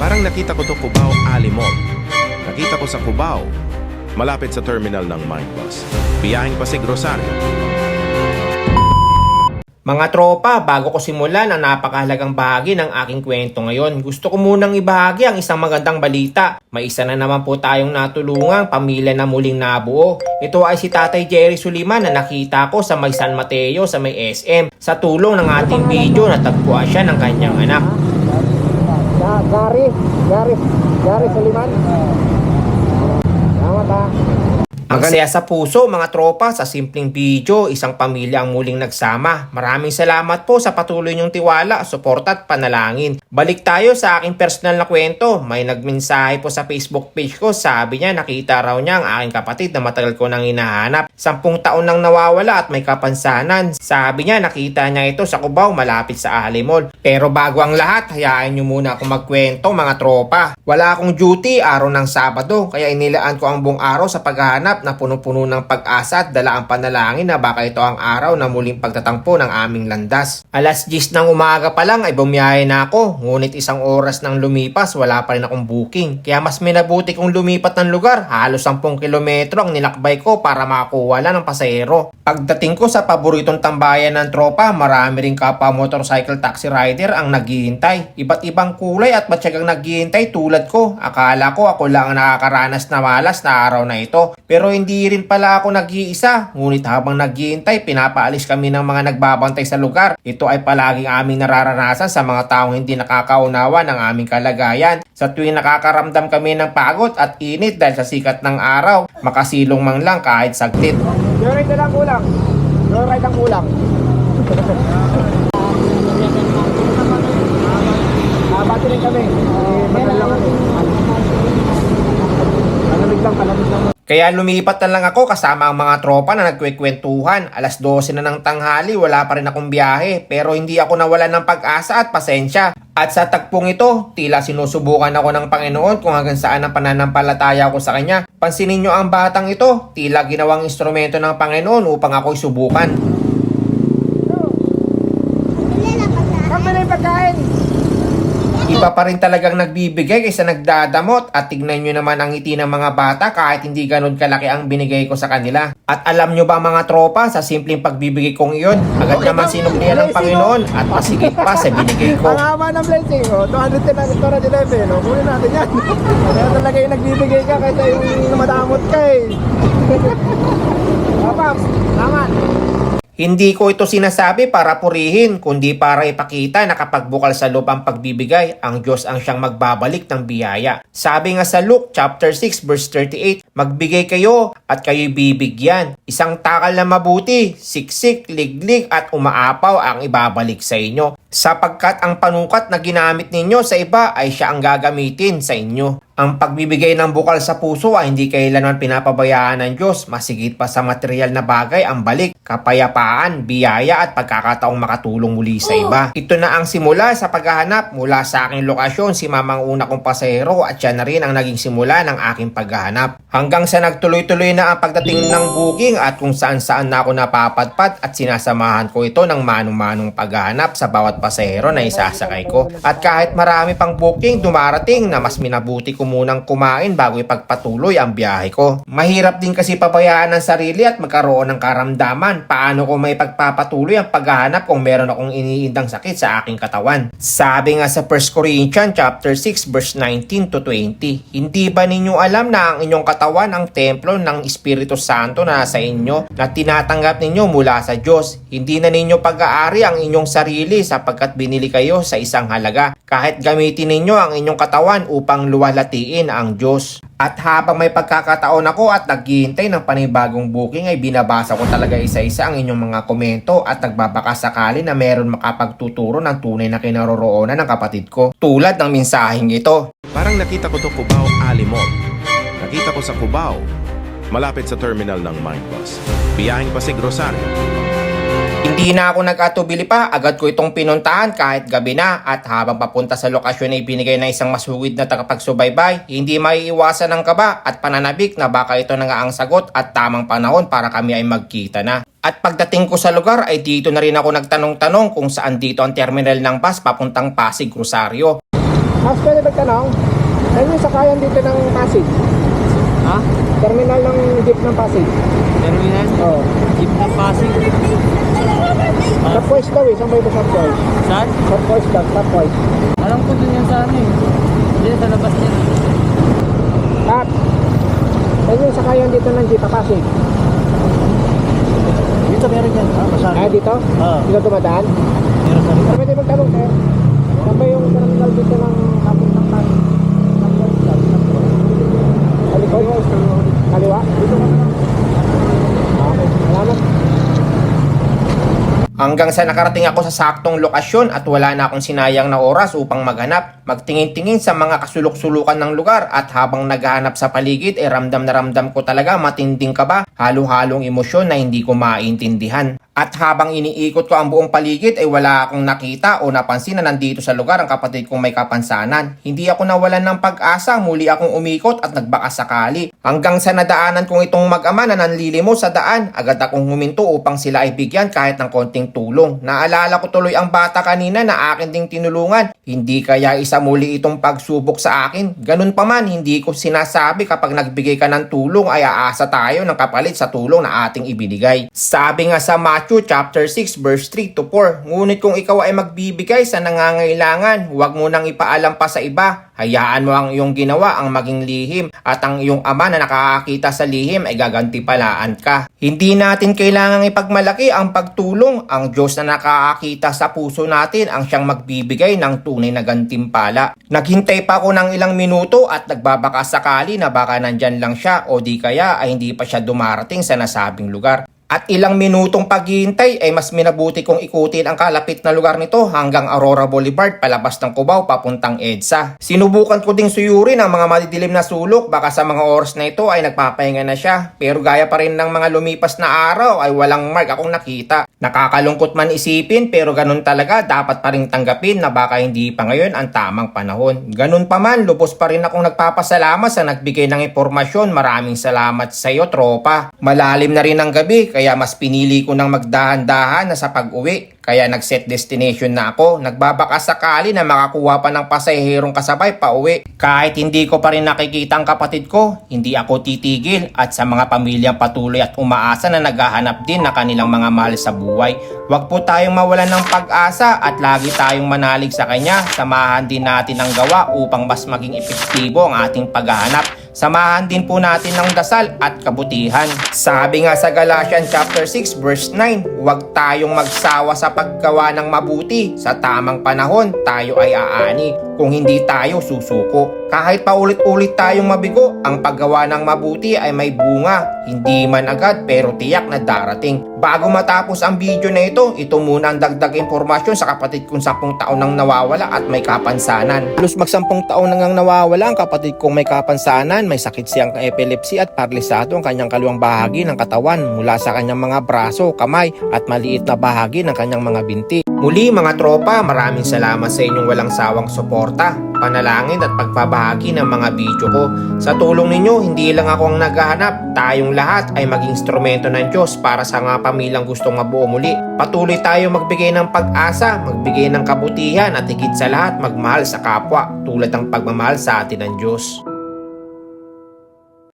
Parang nakita ko to Cubao Ali Mall. Nakita ko sa Cubao, malapit sa terminal ng Mindbus. Biyahing Pasig Rosario. Mga tropa, bago ko simulan ang napakahalagang bahagi ng aking kwento ngayon, gusto ko munang ibahagi ang isang magandang balita. May isa na naman po tayong natulungang pamilya na muling nabuo. Ito ay si Tatay Jerry Suliman na nakita ko sa may San Mateo sa may SM. Sa tulong ng ating video, natagpuan siya ng kanyang anak. garis garis garis seliman Ang saya sa puso mga tropa sa simpleng video, isang pamilya ang muling nagsama. Maraming salamat po sa patuloy niyong tiwala, suporta at panalangin. Balik tayo sa aking personal na kwento. May nagmensahe po sa Facebook page ko. Sabi niya nakita raw niya ang aking kapatid na matagal ko nang hinahanap. Sampung taon nang nawawala at may kapansanan. Sabi niya nakita niya ito sa Cubao malapit sa Ali Mall. Pero bago ang lahat, hayaan niyo muna ako magkwento mga tropa. Wala akong duty araw ng Sabado kaya inilaan ko ang buong araw sa paghahanap na puno-puno ng pag-asa at dala ang panalangin na baka ito ang araw na muling pagtatampo ng aming landas. Alas 10 ng umaga pa lang ay bumiyahe na ako, ngunit isang oras nang lumipas wala pa rin akong booking. Kaya mas minabuti kong lumipat ng lugar, halos 10 kilometro ang nilakbay ko para makakuha lang ng pasahero. Pagdating ko sa paboritong tambayan ng tropa, marami rin kapwa motorcycle taxi rider ang naghihintay. Iba't ibang kulay at matyagang naghihintay tulad ko. Akala ko ako lang ang nakakaranas na malas na araw na ito. Pero hindi rin pala ako nag-iisa. Ngunit habang naghihintay, pinapaalis kami ng mga nagbabantay sa lugar. Ito ay palaging aming nararanasan sa mga taong hindi nakakaunawa ng aming kalagayan. Sa tuwing nakakaramdam kami ng pagod at init dahil sa sikat ng araw, makasilong man lang kahit saglit. Your na lang kulang. Your ang kulang. Ah, bati rin kami. Eh, matal lang kami. Palamig lang, palamig lang. Kaya lumipat na lang ako kasama ang mga tropa na nagkwekwentuhan. Alas 12 na ng tanghali, wala pa rin akong biyahe. Pero hindi ako nawalan ng pag-asa at pasensya. At sa tagpong ito, tila sinusubukan ako ng Panginoon kung hanggang saan ang pananampalataya ko sa Kanya. Pansinin nyo ang batang ito, tila ginawang instrumento ng Panginoon upang ako'y subukan. Kami na yung pagkain. Iba pa rin talagang nagbibigay kaysa nagdadamot at tignan nyo naman ang ngiti ng mga bata kahit hindi ganun kalaki ang binigay ko sa kanila. At alam nyo ba mga tropa, sa simpleng pagbibigay kong iyon, agad naman sinuklian ng Panginoon at pasigit pa sa binigay ko. Ang haba ng blessing, oh. 210 na ito na level, oh. Kunin natin yan. Kaya talaga yung nagbibigay ka kaysa yung madamot ka eh. Papaps, salamat. Hindi ko ito sinasabi para purihin, kundi para ipakita na kapag bukal sa loob ang pagbibigay, ang Diyos ang siyang magbabalik ng biyaya. Sabi nga sa Luke chapter 6 verse 38, Magbigay kayo at kayo'y bibigyan. Isang takal na mabuti, siksik, liglig at umaapaw ang ibabalik sa inyo. Sapagkat ang panukat na ginamit ninyo sa iba ay siya ang gagamitin sa inyo. Ang pagbibigay ng bukal sa puso ay hindi kailanman pinapabayaan ng Diyos. Masigit pa sa material na bagay ang balik, kapayapaan, biyaya at pagkakataong makatulong muli sa iba. Ito na ang simula sa paghahanap mula sa aking lokasyon si mamang una kong pasahero at siya na rin ang naging simula ng aking paghahanap. Hanggang sa nagtuloy-tuloy na ang pagdating ng booking at kung saan saan na ako napapadpad at sinasamahan ko ito ng manong-manong paghahanap sa bawat pasahero na isasakay ko. At kahit marami pang booking dumarating na mas minabuti ko munang kumain bago ipagpatuloy ang biyahe ko. Mahirap din kasi pabayaan ng sarili at magkaroon ng karamdaman. Paano ko may pagpapatuloy ang paghahanap kung meron akong iniindang sakit sa aking katawan? Sabi nga sa 1 Corinthians chapter 6 verse 19 to 20, Hindi ba ninyo alam na ang inyong katawan ang templo ng Espiritu Santo na nasa inyo na tinatanggap ninyo mula sa Diyos? Hindi na ninyo pag-aari ang inyong sarili sapagkat binili kayo sa isang halaga. Kahit gamitin ninyo ang inyong katawan upang luwalhatiin ang Diyos. At habang may pagkakataon ako at naghihintay ng panibagong booking ay binabasa ko talaga isa-isa ang inyong mga komento at nagbabaka sakali na meron makapagtuturo ng tunay na kinaroroonan ng kapatid ko. Tulad ng mensaheng ito. Parang nakita ko to Cubao Ali Mall. Nakita ko sa Cubao, malapit sa terminal ng Mindbus. Biyahing Pasig Rosario. Hindi na ako nag-atubili pa, agad ko itong pinuntahan kahit gabi na at habang papunta sa lokasyon ay binigay na isang masugid na tagapagsubaybay, hindi maiiwasan ng kaba at pananabik na baka ito na nga ang sagot at tamang panahon para kami ay magkita na. At pagdating ko sa lugar ay dito na rin ako nagtanong-tanong kung saan dito ang terminal ng bus papuntang Pasig Rosario. Mas pwede magtanong, ano yung sakayan dito ng Pasig? Ha? Terminal ng jeep ng Pasig. Terminal? Oo. Jeep ng Pasig. Ah, Force daw eh, saan ba ito sa Force? saan? Sa Force daw, Force. Alam ko dun yan sa ano eh. Diyan sa labas niya. Tap! Ano yung sakayan dito ng jeep Pasig? Dito meron yan. Ah, masyado. Ah, dito? Oo. Dito dumadaan? Meron sa Pero pwede magtanong, sir. Saan ba yung terminal dito ng Pasig? Sa Force daw, sa Force. Sa likod? Kaliwa? Dito ka na. Okay, salamat. Hanggang sa nakarating ako sa saktong lokasyon at wala na akong sinayang na oras upang maghanap, magtingin-tingin sa mga kasulok-sulukan ng lugar at habang naghahanap sa paligid, eh ramdam na ramdam ko talaga matinding kaba, halo-halong emosyon na hindi ko maintindihan. At habang iniikot ko ang buong paligid ay wala akong nakita o napansin na nandito sa lugar ang kapatid kong may kapansanan. Hindi ako nawalan ng pag-asa, muli akong umikot at nagbaka sakali. Hanggang sa nadaanan kong itong mag-ama na nanlilimo sa daan, agad akong huminto upang sila ay bigyan kahit ng konting tulong. Naalala ko tuloy ang bata kanina na akin ding tinulungan. Hindi kaya isa muli itong pagsubok sa akin. Ganun pa man, hindi ko sinasabi kapag nagbigay ka ng tulong ay aasa tayo ng kapalit sa tulong na ating ibinigay. Sabi nga sa Matthew chapter 6 verse 3 to 4, Ngunit kung ikaw ay magbibigay sa nangangailangan, huwag mo nang ipaalam pa sa iba. Hayaan mo ang iyong ginawa ang maging lihim at ang iyong ama na nakakakita sa lihim ay gagantipalaan ka. Hindi natin kailangang ipagmalaki ang pagtulong. Ang Diyos na nakakakita sa puso natin ang siyang magbibigay ng tunay na gantimpala. Naghintay pa ako ng ilang minuto at nagbabaka sakali na baka nandyan lang siya o di kaya ay hindi pa siya dumarating sa nasabing lugar. At ilang minutong paghihintay ay mas minabuti kong ikutin ang kalapit na lugar nito hanggang Aurora Boulevard palabas ng Cubao papuntang EDSA. Sinubukan ko ding suyurin ang mga madidilim na sulok baka sa mga oras na ito ay nagpapahinga na siya. Pero gaya pa rin ng mga lumipas na araw ay walang mark akong nakita. Nakakalungkot man isipin pero ganun talaga dapat pa rin tanggapin na baka hindi pa ngayon ang tamang panahon. Ganun pa man lubos pa rin akong nagpapasalamat sa nagbigay ng impormasyon. Maraming salamat sa iyo tropa. Malalim na rin ang gabi kaya mas pinili ko nang magdahan-dahan na sa pag-uwi. Kaya nag-set destination na ako. Nagbabaka sakali na makakuha pa ng pasaherong kasabay pa uwi. Kahit hindi ko pa rin nakikita ang kapatid ko, hindi ako titigil at sa mga pamilyang patuloy at umaasa na naghahanap din na kanilang mga mahal sa buhay. Huwag po tayong mawalan ng pag-asa at lagi tayong manalig sa Kanya. Samahan din natin ang gawa upang mas maging epektibo ang ating paghahanap. Samahan din po natin ng dasal at kabutihan. Sabi nga sa Galatians chapter 6 verse 9, huwag tayong magsawa sa paggawa ng mabuti. Sa tamang panahon, tayo ay aani kung hindi tayo susuko. Kahit paulit-ulit tayong mabigo, ang paggawa ng mabuti ay may bunga. Hindi man agad pero tiyak na darating. Bago matapos ang video na ito, ito muna ang dagdag impormasyon sa kapatid kong 10 taon nang nawawala at may kapansanan. Halos mag 10 taon nang nawawala ang kapatid kong may kapansanan, may sakit siyang epilepsy at paralisado ang kanyang kaluwang bahagi ng katawan mula sa kanyang mga braso, kamay at maliit na bahagi ng kanyang mga binti. Muli mga tropa, maraming salamat sa inyong walang sawang suporta, panalangin at pagpabahagi ng mga video ko. Sa tulong ninyo, hindi lang ako ang naghahanap, tayong lahat ay maging instrumento ng Diyos para sa mga pamilyang gustong mabuo muli. Patuloy tayo magbigay ng pag-asa, magbigay ng kabutihan at higit sa lahat magmahal sa kapwa tulad ng pagmamahal sa atin ng Diyos.